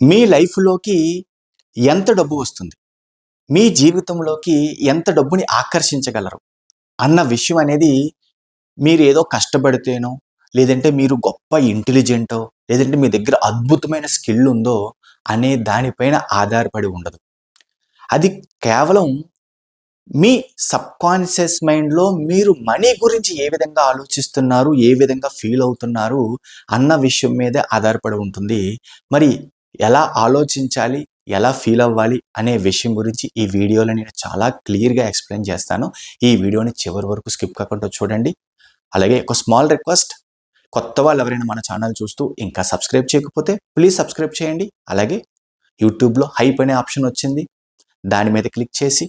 మీ లైఫ్‌లోకి ఎంత డబ్బు వస్తుంది? మీ జీవితంలోకి ఎంత డబ్బుని ఆకర్షించగలరు? అన్న విషయం అనేది మీరు ఏదో కష్టపడితేనో, లేదంటే మీరు గొప్ప ఇంటెలిజెంటో, లేదంటే మీ దగ్గర అద్భుతమైన స్కిల్ ఉందో అనే దానిపైన ఆధారపడి ఉండదు. అది కేవలం మీ సబ్‌కాన్షియస్ మైండ్‌లో మీరు మనీ గురించి ఏ విధంగా ఆలోచిస్తున్నారు? ఏ విధంగా ఫీల్ అవుతున్నారు? అన్న విషయం మీదే ఆధారపడి ఉంటుంది. మరి ఎలా ఆలోచించాలి? ఎలా ఫీల్ అవ్వాలి? అనే విషయం గురించి ఈ వీడియోలో నేను చాలా క్లియర్‌గా ఎక్స్‌ప్లెయిన్ చేస్తాను. ఈ వీడియోని చివరి వరకు స్కిప్ కాకుండా చూడండి. అలాగే ఒక స్మాల్ రిక్వెస్ట్ కొత్త వాళ్ళు ఎవరైనా మన ఛానల్ చూస్తూ ఇంకా సబ్స్క్రైబ్ చేయకపోతే ప్లీజ్ సబ్స్క్రైబ్ చేయండి. అలాగే యూట్యూబ్‌లో హైప్ అనే ఆప్షన్ వచ్చింది. దాని మీద క్లిక్ చేసి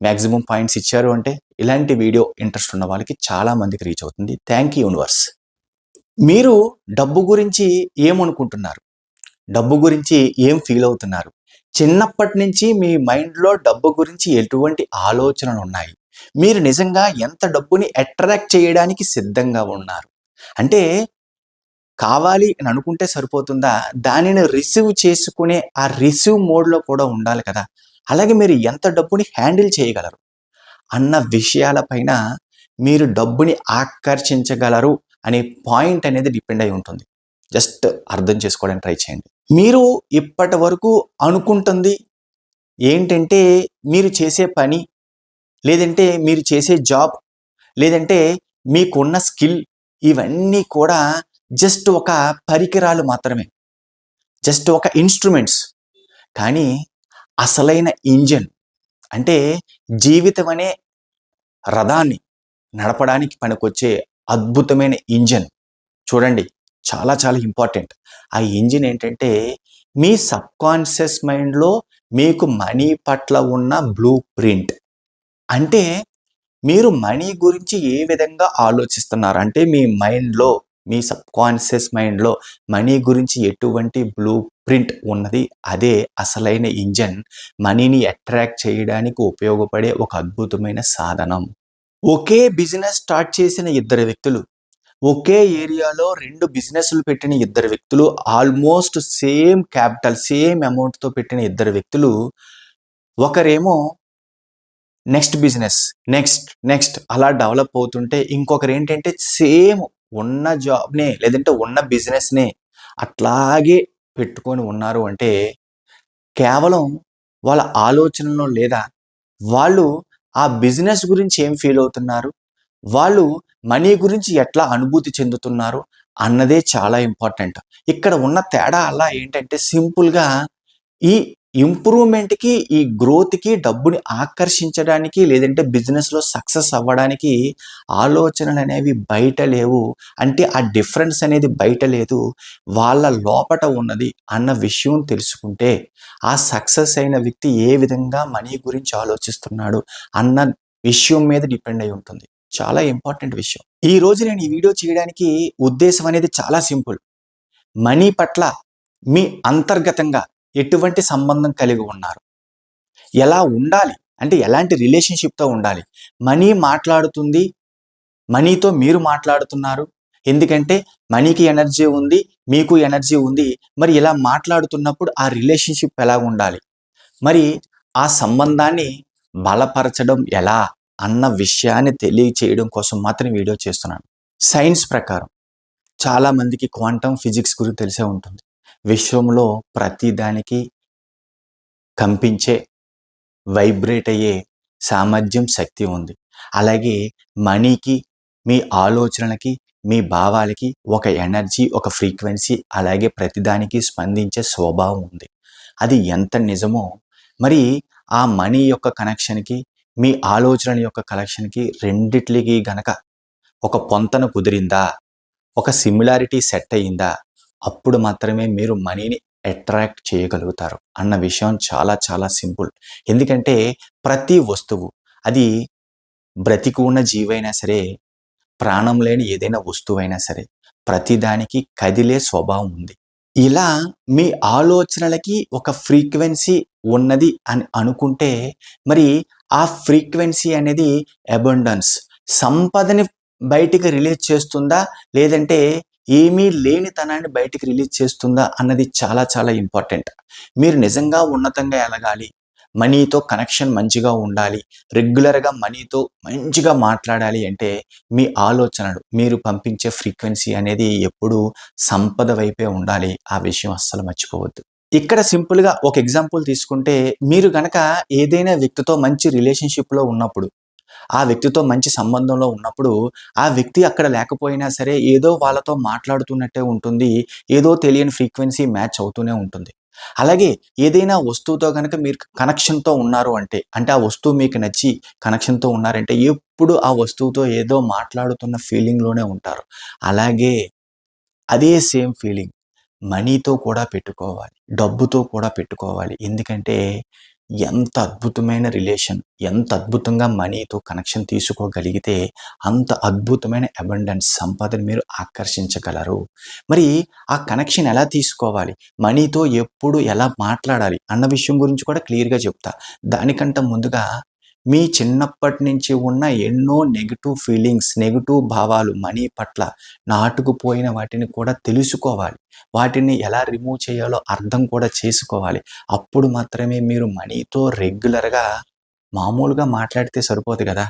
మ్యాక్సిమం పాయింట్స్ ఇచ్చారు అంటే ఇలాంటి వీడియో ఇంట్రెస్ట్ ఉన్న వాళ్ళకి చాలామందికి రీచ్ అవుతుంది. Thank you universe. మీరు డబ్బు గురించి ఏమనుకుంటున్నారు? డబ్బు గురించి ఏం ఫీల్ అవుతున్నారు? చిన్నప్పటి నుంచి మీ మైండ్‌లో డబ్బు గురించి ఎటువంటి ఆలోచనలు ఉన్నాయి? మీరు నిజంగా ఎంత డబ్బుని అట్రాక్ట్ చేయడానికి సిద్ధంగా ఉన్నారు? అంటే కావాలి అని అనుకుంటే సరిపోతుందా? దానిని రిసీవ్ చేసుకునే ఆ రిసీవ్ మోడ్‌లో కూడా ఉండాలి కదా! అలాగే మీరు ఎంత డబ్బుని హ్యాండిల్ చేయగలరు? అన్న విషయాల పైన మీరు డబ్బుని ఆకర్షించగలరు అనే పాయింట్ అనేది డిపెండ్ అయి ఉంటుంది. జస్ట్ అర్థం చేసుకోవడానికి ట్రై చేయండి. మీరు ఇప్పటి వరకు అనుకుంటుంది ఏంటంటే మీరు చేసే పని, లేదంటే మీరు చేసే జాబ్, లేదంటే మీకున్న స్కిల్ ఇవన్నీ కూడా జస్ట్ ఒక పరికరాలు మాత్రమే. జస్ట్ ఒక ఇన్‌స్ట్రుమెంట్స్. కానీ అసలైన ఇంజన్ అంటే జీవితం అనే రథాన్ని నడపడానికి పనికొచ్చే అద్భుతమైన ఇంజన్ చూడండి చాలా చాలా ఇంపార్టెంట్. ఆ ఇంజిన్ ఏంటంటే మీ సబ్‌కాన్షియస్ మైండ్‌లో మీకు మనీ పట్ల ఉన్న బ్లూ ప్రింట్. అంటే మీరు మనీ గురించి ఏ విధంగా ఆలోచిస్తున్నారు? అంటే మీ మైండ్‌లో మీ సబ్‌కాన్షియస్ మైండ్‌లో మనీ గురించి ఎటువంటి బ్లూ ప్రింట్ ఉన్నది అదే అసలైన ఇంజన్ మనీని అట్రాక్ట్ చేయడానికి ఉపయోగపడే ఒక అద్భుతమైన సాధనం. ఒకే బిజినెస్ స్టార్ట్ చేసిన ఇద్దరు వ్యక్తులు, ఒకే ఏరియాలో రెండు బిజినెస్‌లు పెట్టిన ఇద్దరు వ్యక్తులు, ఆల్మోస్ట్ సేమ్ క్యాపిటల్, సేమ్ అమౌంట్‌తో పెట్టిన ఇద్దరు వ్యక్తులు, ఒకరేమో నెక్స్ట్ బిజినెస్, నెక్స్ట్, నెక్స్ట్ అలా డెవలప్ అవుతుంటే ఇంకొకరు ఏంటంటే సేమ్ ఉన్న జాబ్‌నే లేదంటే ఉన్న బిజినెస్‌నే అట్లాగే పెట్టుకొని ఉన్నారు అంటే కేవలం వాళ్ళ ఆలోచనలో లేదా వాళ్ళు ఆ బిజినెస్ గురించి ఏం ఫీల్ అవుతున్నారు? వాళ్ళు మనీ గురించి ఎట్లా అనుభూతి చెందుతున్నారు? అన్నదే చాలా ఇంపార్టెంట్. ఇక్కడ ఉన్న తేడా అలా ఏంటంటే సింపుల్‌గా ఈ ఇంప్రూవ్‌మెంట్‌కి, ఈ గ్రోత్‌కి డబ్బుని ఆకర్షించడానికి లేదంటే బిజినెస్‌లో సక్సెస్ అవ్వడానికి ఆలోచనలు అనేవి బయట లేవు. అంటే ఆ డిఫరెన్స్ అనేది బయట లేదు. వాళ్ళ లోపట ఉన్నది అన్న విషయం తెలుసుకుంటే ఆ సక్సెస్ అయిన వ్యక్తి ఏ విధంగా మనీ గురించి ఆలోచిస్తున్నాడు అన్న విషయం మీద డిపెండ్ అయి ఉంటుంది. చాలా ఇంపార్టెంట్ విషయం. ఈరోజు నేను ఈ వీడియో చేయడానికి ఉద్దేశం అనేది చాలా సింపుల్. మనీ పట్ల మీ అంతర్గతంగా ఎటువంటి సంబంధం కలిగి ఉన్నారు? ఎలా ఉండాలి? అంటే ఎలాంటి రిలేషన్‌షిప్‌తో ఉండాలి? మనీ మాట్లాడుతుంది. మనీతో మీరు మాట్లాడుతున్నారు. ఎందుకంటే మనీకి ఎనర్జీ ఉంది. మీకు ఎనర్జీ ఉంది. మరి ఇలా మాట్లాడుతున్నప్పుడు ఆ రిలేషన్‌షిప్ ఎలా ఉండాలి? మరి ఆ సంబంధాన్ని బలపరచడం ఎలా? అన్న విషయాన్ని తెలియచేయడం కోసం మాత్రం వీడియో చేస్తున్నాను. సైన్స్ ప్రకారం చాలామందికి క్వాంటమ్ ఫిజిక్స్ గురించి తెలిసే ఉంటుంది. విశ్వంలో ప్రతి దానికి కంపించే, వైబ్రేట్ అయ్యే సామర్థ్యం, శక్తి ఉంది. అలాగే మనీకి, మీ ఆలోచనలకి, మీ భావాలకి ఒక ఎనర్జీ, ఒక ఫ్రీక్వెన్సీ అలాగే ప్రతిదానికి స్పందించే స్వభావం ఉంది. అది ఎంత నిజమో మరి ఆ మనీ యొక్క కనెక్షన్‌కి, మీ ఆలోచనల యొక్క కలెక్షన్కి రెండిట్లికి గనక ఒక పొంతన కుదిరిందా? ఒక సిమిలారిటీ సెట్ అయిందా? అప్పుడు మాత్రమే మీరు మనీని అట్రాక్ట్ చేయగలుగుతారు అన్న విషయం చాలా చాలా సింపుల్. ఎందుకంటే ప్రతి వస్తువు అది బ్రతికి ఉన్న జీవైనా సరే, ప్రాణం లేని ఏదైనా వస్తువైనా సరే ప్రతిదానికి కదిలే స్వభావం ఉంది. ఇలా మీ ఆలోచనలకి ఒక ఫ్రీక్వెన్సీ ఉన్నది అని అనుకుంటే మరి ఆ ఫ్రీక్వెన్సీ అనేది అబండన్స్. సంపదని బయటికి రిలీజ్ చేస్తుందా? లేదంటే ఏమీ లేనితనాన్ని బయటికి రిలీజ్ చేస్తుందా అన్నది చాలా చాలా ఇంపార్టెంట్. మీరు నిజంగా ఉన్నతంగా ఎదగాలి మనీతో కనెక్షన్ మంచిగా ఉండాలి. రెగ్యులర్గా మనీతో మంచిగా మాట్లాడాలి అంటే మీ ఆలోచనలు మీరు పంపించే ఫ్రీక్వెన్సీ అనేది ఎప్పుడూ సంపద వైపే ఉండాలి. ఆ విషయం అస్సలు మర్చిపోవద్దు. ఇక్కడ సింపుల్గా ఒక ఎగ్జాంపుల్ తీసుకుంటే మీరు గనక ఏదైనా వ్యక్తితో మంచి రిలేషన్షిప్లో ఉన్నప్పుడు ఆ వ్యక్తితో మంచి సంబంధంలో ఉన్నప్పుడు ఆ వ్యక్తి అక్కడ లేకపోయినా సరే ఏదో వాళ్ళతో మాట్లాడుతున్నట్టే ఉంటుంది ఏదో తెలియని ఫ్రీక్వెన్సీ మ్యాచ్ అవుతూనే ఉంటుంది. అలాగే ఏదైనా వస్తువుతో కనుక మీరు కనెక్షన్తో ఉన్నారు అంటే అంటే ఆ వస్తువు మీకు నచ్చి కనెక్షన్తో ఉన్నారంటే ఎప్పుడు ఆ వస్తువుతో ఏదో మాట్లాడుతున్న ఫీలింగ్లోనే ఉంటారు. అలాగే అదే సేమ్ ఫీలింగ్. మనీతో కూడా పెట్టుకోవాలి డబ్బుతో కూడా పెట్టుకోవాలి. ఎందుకంటే ఎంత అద్భుతమైన రిలేషన్ ఎంత అద్భుతంగా మనీతో కనెక్షన్ తీసుకోగలిగితే అంత అద్భుతమైన అబండెన్స్ సంపదను మీరు ఆకర్షించగలరు. మరి ఆ కనెక్షన్ ఎలా తీసుకోవాలి? మనీతో ఎప్పుడు ఎలా మాట్లాడాలి? అన్న విషయం గురించి కూడా క్లియర్గా చెప్తా. దానికంటే ముందుగా మీ చిన్నప్పటి నుంచి ఉన్న ఎన్నో నెగిటివ్ ఫీలింగ్స్ నెగిటివ్ భావాలు మనీ పట్ల నాటుకుపోయిన వాటిని కూడా తెలుసుకోవాలి. వాటిని ఎలా రిమూవ్ చేయాలో అర్థం కూడా చేసుకోవాలి. అప్పుడు మాత్రమే మీరు మనీతో రెగ్యులర్గా మామూలుగా మాట్లాడితే సరిపోదు కదా.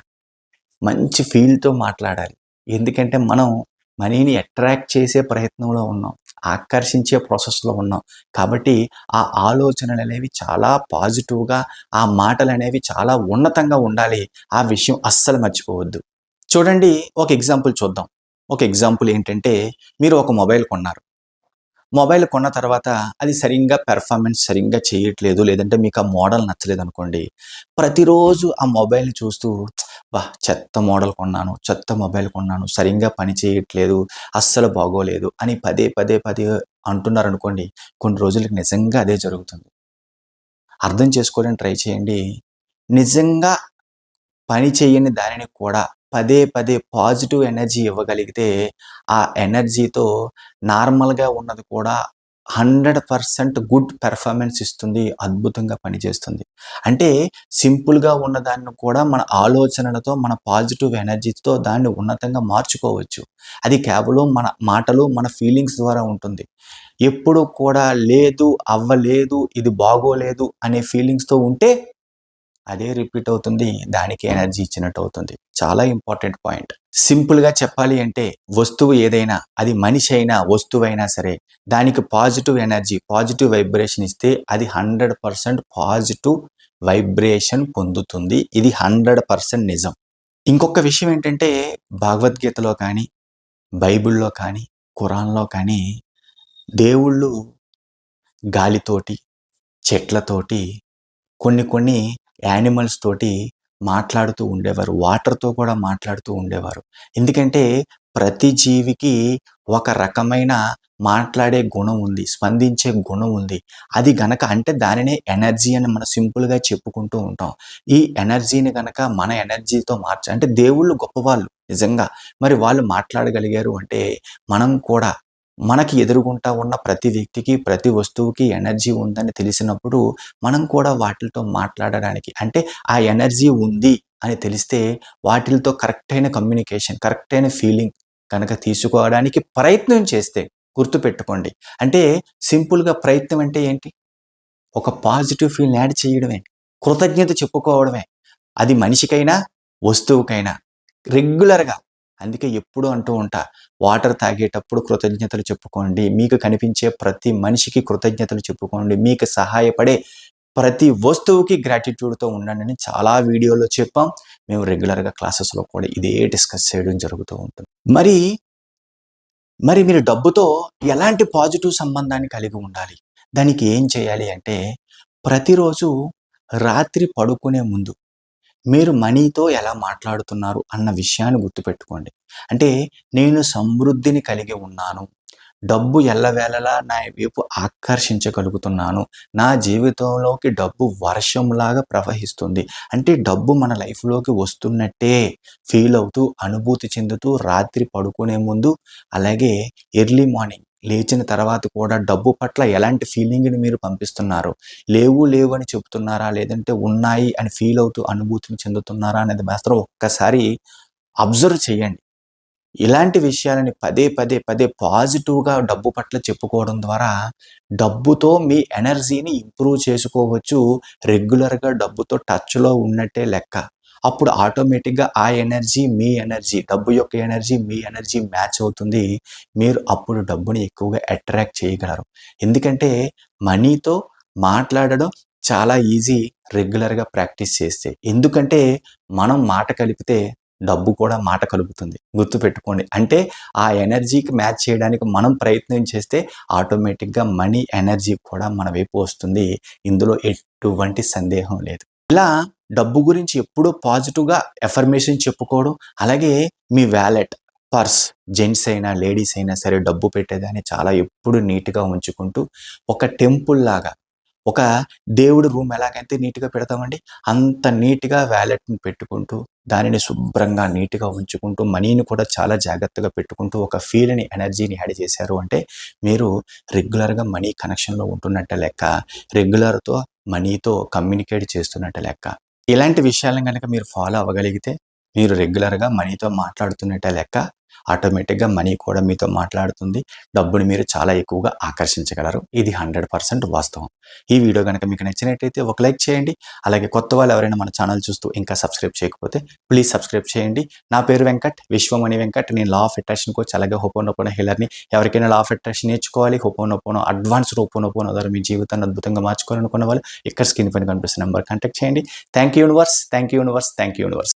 మంచి ఫీల్తో మాట్లాడాలి. ఎందుకంటే మనం మనీని అట్రాక్ట్ చేసే ప్రయత్నంలో ఉన్నాం. ఆకర్షించే ప్రాసెస్లో ఉన్నాం. కాబట్టి ఆ ఆలోచనలు అనేవి చాలా పాజిటివ్గా ఆ మాటలు అనేవి చాలా ఉన్నతంగా ఉండాలి. ఆ విషయం అస్సలు మర్చిపోవద్దు. చూడండి ఒక ఎగ్జాంపుల్ చూద్దాం. ఒక ఎగ్జాంపుల్ ఏంటంటే మీరు ఒక మొబైల్ కొన్నారు. మొబైల్ కొన్న తర్వాత అది సరిగ్గా పెర్ఫార్మెన్స్ సరిగ్గా చేయట్లేదు లేదంటే మీకు ఆ మోడల్ నచ్చలేదు అనుకోండి. ప్రతిరోజు ఆ మొబైల్ని చూస్తూ బా చెత్త మోడల్ కొన్నాను చెత్త మొబైల్ కొన్నాను సరిగ్గా పని చేయట్లేదు అస్సలు బాగోలేదు అని పదే పదే పదే అంటున్నారు అనుకోండి కొన్ని రోజులకి నిజంగా అదే జరుగుతుంది. అర్థం చేసుకోవడానికి ట్రై చేయండి. నిజంగా పని చేయని దానిని కూడా పదే పదే పాజిటివ్ ఎనర్జీ ఇవ్వగలిగితే ఆ ఎనర్జీతో నార్మల్గా ఉన్నది కూడా హండ్రెడ్ పర్సెంట్ గుడ్ పెర్ఫార్మెన్స్ ఇస్తుంది అద్భుతంగా పనిచేస్తుంది. అంటే సింపుల్గా ఉన్న దాన్ని కూడా మన ఆలోచనలతో మన పాజిటివ్ ఎనర్జీతో దాన్ని ఉన్నతంగా మార్చుకోవచ్చు. అది కేవలం మన మాటలు మన ఫీలింగ్స్ ద్వారా ఉంటుంది. ఎప్పుడు కూడా లేదు అవ్వలేదు ఇది బాగోలేదు అనే ఫీలింగ్స్తో ఉంటే అదే రిపీట్ అవుతుంది దానికి ఎనర్జీ ఇచ్చినట్టు అవుతుంది. చాలా ఇంపార్టెంట్ పాయింట్. సింపుల్గా చెప్పాలి అంటే వస్తువు ఏదైనా అది మనిషి అయినా వస్తువు అయినా సరే దానికి పాజిటివ్ ఎనర్జీ పాజిటివ్ వైబ్రేషన్ ఇస్తే అది హండ్రెడ్ పర్సెంట్ పాజిటివ్ వైబ్రేషన్ పొందుతుంది. ఇది హండ్రెడ్ పర్సెంట్ నిజం. ఇంకొక విషయం ఏంటంటే భగవద్గీతలో కానీ బైబిల్లో కానీ ఖురాన్లో కానీ దేవుళ్ళు గాలితోటి చెట్లతోటి కొన్ని కొన్ని యానిమల్స్ తోటి మాట్లాడుతూ ఉండేవారు. వాటర్తో కూడా మాట్లాడుతూ ఉండేవారు. ఎందుకంటే ప్రతి జీవికి ఒక రకమైన మాట్లాడే గుణం ఉంది స్పందించే గుణం ఉంది. అది గనక అంటే దానినే ఎనర్జీ అని మనం సింపుల్గా చెప్పుకుంటూ ఉంటాం. ఈ ఎనర్జీని గనక మన ఎనర్జీతో మార్చ అంటే దేవుళ్ళు గొప్పవాళ్ళు నిజంగా. మరి వాళ్ళు మాట్లాడగలిగారు అంటే మనం కూడా మనకి ఎదురుగుంటా ఉన్న ప్రతి వ్యక్తికి ప్రతి వస్తువుకి ఎనర్జీ ఉందని తెలిసినప్పుడు మనం కూడా వాటితో మాట్లాడడానికి అంటే ఆ ఎనర్జీ ఉంది అని తెలిస్తే వాటితో కరెక్ట్ అయిన కమ్యూనికేషన్ కరెక్ట్ అయిన ఫీలింగ్ కనుక తీసుకోవడానికి ప్రయత్నం చేస్తే గుర్తుపెట్టుకోండి. అంటే సింపుల్గా ప్రయత్నం అంటే ఏంటి? ఒక పాజిటివ్ ఫీల్ యాడ్ చేయడమే కృతజ్ఞత చెప్పుకోవడమే. అది మనిషికైనా వస్తువుకైనా రెగ్యులర్గా అందుకే ఎప్పుడు అంటూ ఉంటా వాటర్ తాగేటప్పుడు కృతజ్ఞతలు చెప్పుకోండి మీకు కనిపించే ప్రతి మనిషికి కృతజ్ఞతలు చెప్పుకోండి మీకు సహాయపడే ప్రతి వస్తువుకి గ్రాటిట్యూడ్తో ఉండండి అని చాలా వీడియోలో చెప్పాం. మేము రెగ్యులర్గా క్లాసెస్లో కూడా ఇదే డిస్కస్ చేయడం జరుగుతూ ఉంటుంది. మరి మరి మీరు డబ్బుతో ఎలాంటి పాజిటివ్ సంబంధాన్ని కలిగి ఉండాలి? దానికి ఏం చేయాలి అంటే ప్రతిరోజు రాత్రి పడుకునే ముందు మీరు మనీతో ఎలా మాట్లాడుతున్నారు అన్న విషయాన్ని గుర్తుపెట్టుకోండి. అంటే నేను సమృద్ధిని కలిగి ఉన్నాను. డబ్బు ఎల్లవేళలా నా వైపు ఆకర్షించగలుగుతున్నాను. నా జీవితంలోకి డబ్బు వర్షంలాగా ప్రవహిస్తుంది. అంటే డబ్బు మన లైఫ్లోకి వస్తున్నట్టే ఫీల్ అవుతూ అనుభూతి చెందుతూ రాత్రి పడుకునే ముందు అలాగే ఎర్లీ మార్నింగ్ లేచిన తర్వాత కూడా డబ్బు పట్ల ఎలాంటి ఫీలింగ్ని మీరు పంపిస్తున్నారు? లేవు లేవు అని చెప్తున్నారా లేదంటే ఉన్నాయి అని ఫీల్ అవుతూ అనుభూతిని చెందుతున్నారా అనేది మాత్రం ఒక్కసారి అబ్జర్వ్ చేయండి. ఇలాంటి విషయాలని పదే పదే పదే పాజిటివ్గా డబ్బు పట్ల చెప్పుకోవడం ద్వారా డబ్బుతో మీ ఎనర్జీని ఇంప్రూవ్ చేసుకోవచ్చు. రెగ్యులర్గా డబ్బుతో టచ్లో ఉన్నట్టే లెక్క. అప్పుడు ఆటోమేటిక్గా ఆ ఎనర్జీ మీ ఎనర్జీ డబ్బు యొక్క ఎనర్జీ మీ ఎనర్జీ మ్యాచ్ అవుతుంది. మీరు అప్పుడు డబ్బుని ఎక్కువగా అట్రాక్ట్ చేయగలరు. ఎందుకంటే మనీతో మాట్లాడడం చాలా ఈజీ రెగ్యులర్గా ప్రాక్టీస్ చేస్తే. ఎందుకంటే మనం మాట కలిపితే డబ్బు కూడా మాట కలుపుతుంది. గుర్తుపెట్టుకోండి. అంటే ఆ ఎనర్జీకి మ్యాచ్ చేయడానికి మనం ప్రయత్నం చేస్తే ఆటోమేటిక్గా మనీ ఎనర్జీ కూడా మన వైపు వస్తుంది. ఇందులో ఎటువంటి సందేహం లేదు. ఇలా డబ్బు గురించి ఎప్పుడూ పాజిటివ్గా ఎఫర్మేషన్ చెప్పుకోవడం అలాగే మీ వ్యాలెట్ పర్స్ జెంట్స్ అయినా లేడీస్ అయినా సరే డబ్బు పెట్టేదాన్ని చాలా ఎప్పుడు నీట్గా ఉంచుకుంటూ ఒక టెంపుల్ లాగా ఒక దేవుడి రూమ్ ఎలాగైతే నీట్గా పెడతామండి అంత నీట్గా వ్యాలెట్ని పెట్టుకుంటూ దానిని శుభ్రంగా నీట్గా ఉంచుకుంటూ మనీని కూడా చాలా జాగ్రత్తగా పెట్టుకుంటూ ఒక ఫీల్ని ఎనర్జీని యాడ్ చేశారు అంటే మీరు రెగ్యులర్గా మనీ కనెక్షన్లో ఉంటున్నట్ట లెక్క రెగ్యులర్తో మనీతో కమ్యూనికేట్ చేస్తున్నట్టు లెక్క. ఇలాంటి విషయాలను కనుక మీరు ఫాలో అవ్వగలిగితే మీరు రెగ్యులర్గా మనీతో మాట్లాడుతున్నట్టే లెక్క ఆటోమేటిక్గా మనీ కూడా మీతో మాట్లాడుతుంది. డబ్బుని మీరు చాలా ఎక్కువగా ఆకర్షించగలరు. ఇది హండ్రెడ్ పర్సెంట్ వాస్తవం. ఈ వీడియో కనుక మీకు నచ్చినట్టయితే ఒక లైక్ చేయండి. అలాగే కొత్త వాళ్ళు ఎవరైనా మన ఛానల్ చూస్తూ ఇంకా సబ్స్క్రైబ్ చేయకపోతే ప్లీజ్ సబ్స్క్రైబ్ చేయండి. నా పేరు వెంకట్ విశ్వమణి వెంకట్. నేను లా ఆఫ్ అట్రాక్షన్ కోచ్ అలాగే హోపోనోపోనో హీలర్ని ఎవరికైనా లా ఆఫ్ అట్రాక్షన్ నేర్చుకోవాలి. హోపోనోపోనో అడ్వాన్స్ హోపోనోపోనో ద్వారా మీ జీవితాన్ని అద్భుతంగా మార్చుకోవాలనుకున్న వాళ్ళు ఇక్కడ స్క్రీన్ పైన కనిపిస్తున్న నెంబర్ కాంటాక్ట్ చేయండి. Thank you universe thank you universe thank you universe